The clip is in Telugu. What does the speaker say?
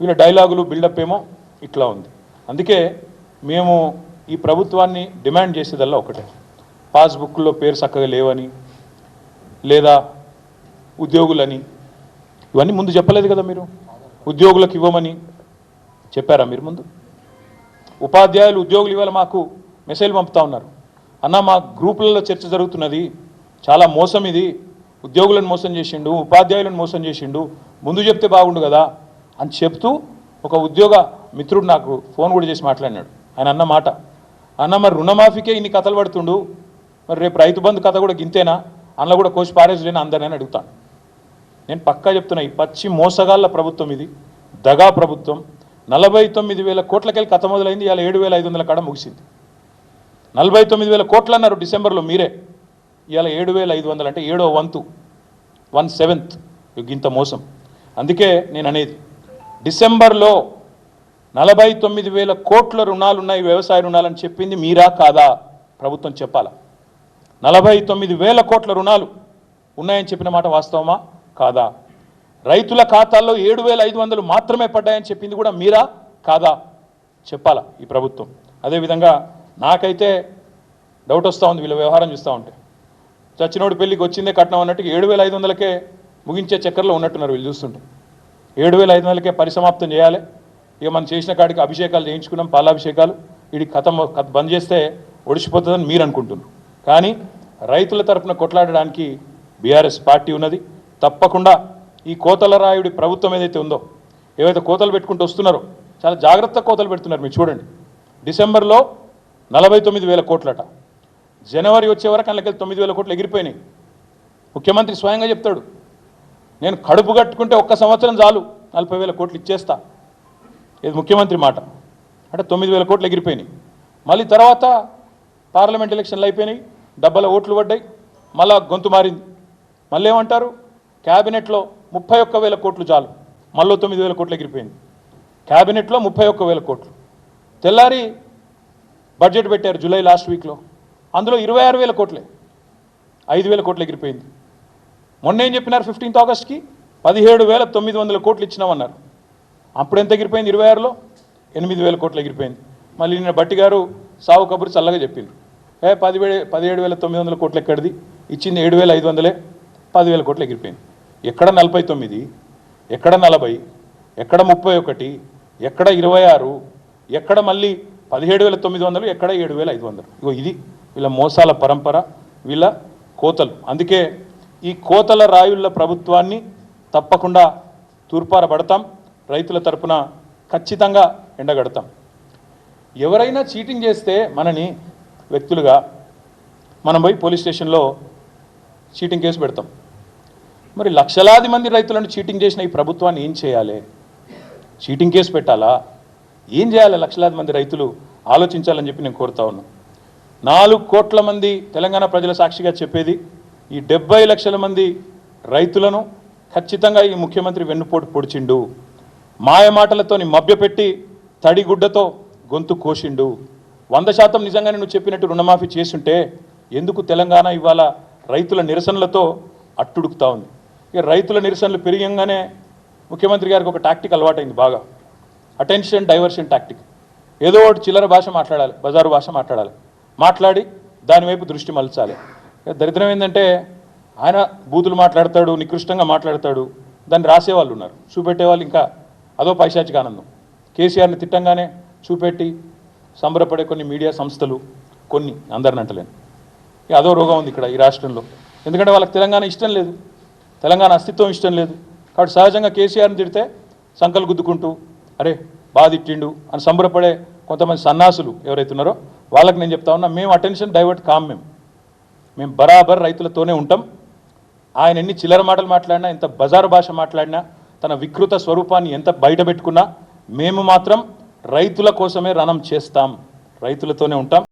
వీళ్ళ డైలాగులు బిల్డప్ ఏమో ఇట్లా ఉంది. అందుకే మేము ఈ ప్రభుత్వాన్ని డిమాండ్ చేసేదల్లా ఒకటే. పాస్బుక్లో పేరు చక్కగా లేవని లేదా ఉద్యోగులని. ఇవన్నీ ముందు చెప్పలేదు కదా మీరు? ఉద్యోగులకు ఇవ్వమని చెప్పారా మీరు ముందు? ఉపాధ్యాయులు ఉద్యోగులు ఇవాళ మాకు మెసేజ్ పంపుతా ఉన్నారు. అన్న మా గ్రూపులలో చర్చ జరుగుతున్నది. చాలా మోసం ఇది. ఉద్యోగులను మోసం చేసిండు ఉపాధ్యాయులను మోసం చేసిండు. ముందు చెప్తే బాగుండు కదా. అని చెప్తూ ఒక ఉద్యోగ మిత్రుడు నాకు ఫోన్ కూడా చేసి మాట్లాడినాడు. ఆయన అన్న మాట అన్న మరి రుణమాఫీకే ఇన్ని కథలు పడుతుండు? మరి రేపు రైతు బంధు కథ కూడా గింతేనా? అందులో కూడా కోసి పారేసులేనా అందరినని అడుగుతాను. నేను పక్కా చెప్తున్నా ఈ పచ్చి మోసగాళ్ళ ప్రభుత్వం ఇది. దగా ప్రభుత్వం. నలభై తొమ్మిది వేల కోట్లకెళ్ళి కథ మొదలైంది ఇవాళ ఏడు వేల ఐదు వందల కాడ ముగిసింది. నలభై తొమ్మిది వేల కోట్లు అన్నారు డిసెంబర్లో మీరే. ఇవాళ ఏడు వేల ఐదు వందలు అంటే ఏడో వంతు వన్ సెవెంత్. ఇంత మోసం. అందుకే నేను అనేది డిసెంబర్లో నలభై తొమ్మిది వేల కోట్ల రుణాలు ఉన్నాయి వ్యవసాయ రుణాలని చెప్పింది మీరా కాదా ప్రభుత్వం చెప్పాలా? నలభై తొమ్మిది వేల కోట్ల రుణాలు ఉన్నాయని చెప్పిన మాట వాస్తవమా? కాదా? రైతుల ఖాతాల్లో ఏడు వేల ఐదు వందలు మాత్రమే పడ్డాయని చెప్పింది కూడా మీరా కాదా? చెప్పాలా ఈ ప్రభుత్వం? అదేవిధంగా నాకైతే డౌట్ వస్తూ ఉంది వీళ్ళ వ్యవహారం చూస్తూ ఉంటే. చచ్చినోడి పెళ్ళికి వచ్చిందే కట్నం అన్నట్టు ఏడు వేల ఐదు వందలకే ముగించే చక్కెరలో ఉన్నట్టున్నారు వీళ్ళు చూస్తుంటే. ఏడు వేల ఐదు వందలకే పరిసమాప్తం చేయాలి. ఇక మనం చేసిన కాడికి అభిషేకాలు చేయించుకున్నాం పాలాభిషేకాలు. ఇది కథం కథ బంద్ చేస్తే ఒడిచిపోతుందని మీరు అనుకుంటున్నారు. కానీ రైతుల తరపున కొట్లాడడానికి బీఆర్ఎస్ పార్టీ ఉన్నది. తప్పకుండా ఈ కోతల రాయుడి ప్రభుత్వం ఏదైతే ఉందో ఏవైతే కోతలు పెట్టుకుంటూ వస్తున్నారో చాలా జాగ్రత్త కోతలు పెడుతున్నారు మీరు చూడండి. డిసెంబర్లో నలభై తొమ్మిది వేల కోట్లట. జనవరి వచ్చే వరకు అందులోకి తొమ్మిది వేల కోట్లు ఎగిరిపోయినాయి. ముఖ్యమంత్రి స్వయంగా చెప్తాడు నేను కడుపు కట్టుకుంటే ఒక్క సంవత్సరం చాలు. నలభై వేల కోట్లు ఇచ్చేస్తా. ఇది ముఖ్యమంత్రి మాట. అంటే తొమ్మిది వేల కోట్లు ఎగిరిపోయినాయి. మళ్ళీ తర్వాత పార్లమెంట్ ఎలక్షన్లు అయిపోయినాయి. డబ్బల ఓట్లు పడ్డాయి. మళ్ళా గొంతు మారింది. మళ్ళీ ఏమంటారు? క్యాబినెట్లో ముప్పై ఒక్క వేల కోట్లు చాలు. మళ్ళీ తొమ్మిది వేల కోట్లు ఎగిరిపోయింది. క్యాబినెట్లో ముప్పై ఒక్క వేల కోట్లు. తెల్లారి బడ్జెట్ పెట్టారు జూలై లాస్ట్ వీక్లో. అందులో ఇరవై ఆరు వేల కోట్లే. ఐదు వేల కోట్లు ఎగిరిపోయింది. మొన్న ఏం చెప్పినారు ఫిఫ్టీన్త్ ఆగస్ట్కి? పదిహేడు వేల తొమ్మిది వందల కోట్లు ఇచ్చినామన్నారు. అప్పుడు ఎంత ఎగిరిపోయింది? ఇరవై ఆరులో? ఎనిమిది వేల కోట్లు ఎగిరిపోయింది. మళ్ళీ నిన్న బట్టి గారు సావు కబురు చల్లగా చెప్పిండ్రు. ఏ పదివే పదిహేడు వేల తొమ్మిది వందల కోట్లు ఎక్కడిది? ఇచ్చింది ఏడు వేల ఐదు వందలే. పదివేల కోట్లు ఎగిరిపోయింది. ఎక్కడ నలభై తొమ్మిది? ఎక్కడ నలభై? ఎక్కడ ముప్పై ఒకటి? ఎక్కడ ఇరవై ఆరు? ఎక్కడ మళ్ళీ పదిహేడు వేల తొమ్మిది వందలు? ఎక్కడ ఏడు వేల ఐదు వందలు? ఇగో ఇది వీళ్ళ మోసాల పరంపర వీళ్ళ కోతలు. అందుకే ఈ కోతల రాయుళ్ళ ప్రభుత్వాన్ని తప్పకుండా తూర్పారబడతాం. రైతుల తరపున ఖచ్చితంగా ఎండగడతాం. ఎవరైనా చీటింగ్ చేస్తే మనని వ్యక్తులుగా మనం పోయి పోలీస్ స్టేషన్లో చీటింగ్ కేసు పెడతాం. మరి లక్షలాది మంది రైతులను చీటింగ్ చేసిన ఈ ప్రభుత్వాన్ని ఏం చేయాలి? చీటింగ్ కేసు పెట్టాలా? ఏం చేయాలి లక్షలాది మంది రైతులు? ఆలోచించాలని చెప్పి నేను కోరుతా ఉన్నాను. నాలుగు కోట్ల మంది తెలంగాణ ప్రజల సాక్షిగా చెప్పేది ఈ డెబ్బై లక్షల మంది రైతులను ఖచ్చితంగా ఈ ముఖ్యమంత్రి వెన్నుపోటు పొడిచిండు. మాయ మాటలతోని మభ్యపెట్టి తడిగుడ్డతో గొంతు కోసిండు. వంద శాతం నిజంగానే నువ్వు చెప్పినట్టు రుణమాఫీ చేసుంటే ఎందుకు తెలంగాణ ఇవాళ రైతుల నిరసనలతో అట్టుడుకుతా ఉంది? ఇక రైతుల నిరసనలు పెరిగంగానే ముఖ్యమంత్రి గారికి ఒక టాక్టిక్ అలవాటైంది బాగా. Attention diversion tactic. ఏదో ఒకటి చిల్లర భాష మాట్లాడాలి బజారు భాష మాట్లాడాలి. మాట్లాడి దాని వైపు దృష్టి మలచాలి. దరిద్రం ఏంటంటే ఆయన బూతులు మాట్లాడతాడు నికృష్టంగా మాట్లాడతాడు దాన్ని రాసేవాళ్ళు ఉన్నారు. చూపెట్టేవాళ్ళు ఇంకా అదో పైశాచిక ఆనందం. కేసీఆర్ని తిట్టంగానే చూపెట్టి సంబరపడే కొన్ని మీడియా సంస్థలు కొన్ని అందరిని అంటలేను. అదో రోగం ఉంది ఇక్కడ ఈ రాష్ట్రంలో. ఎందుకంటే వాళ్ళకి తెలంగాణ ఇష్టం లేదు. తెలంగాణ అస్తిత్వం ఇష్టం లేదు. కాబట్టి సహజంగా కేసీఆర్ని తిడితే సంకలు గుద్దుకుంటూ అరే బాగా తిట్టిండు అని సంబరపడే కొంతమంది సన్నాసులు ఎవరైతే ఉన్నారో వాళ్ళకి నేను చెప్తా ఉన్నా మేము అటెన్షన్ డైవర్ట్ కాం మేము. మేము బరాబర్ రైతులతోనే ఉంటాం. ఆయన ఎన్ని చిల్లర మాటలు మాట్లాడినా ఎంత బజారు భాష మాట్లాడినా తన వికృత స్వరూపాన్ని ఎంత బయట పెట్టుకున్నా మేము మాత్రం రైతుల కోసమే రణం చేస్తాం. రైతులతోనే ఉంటాం.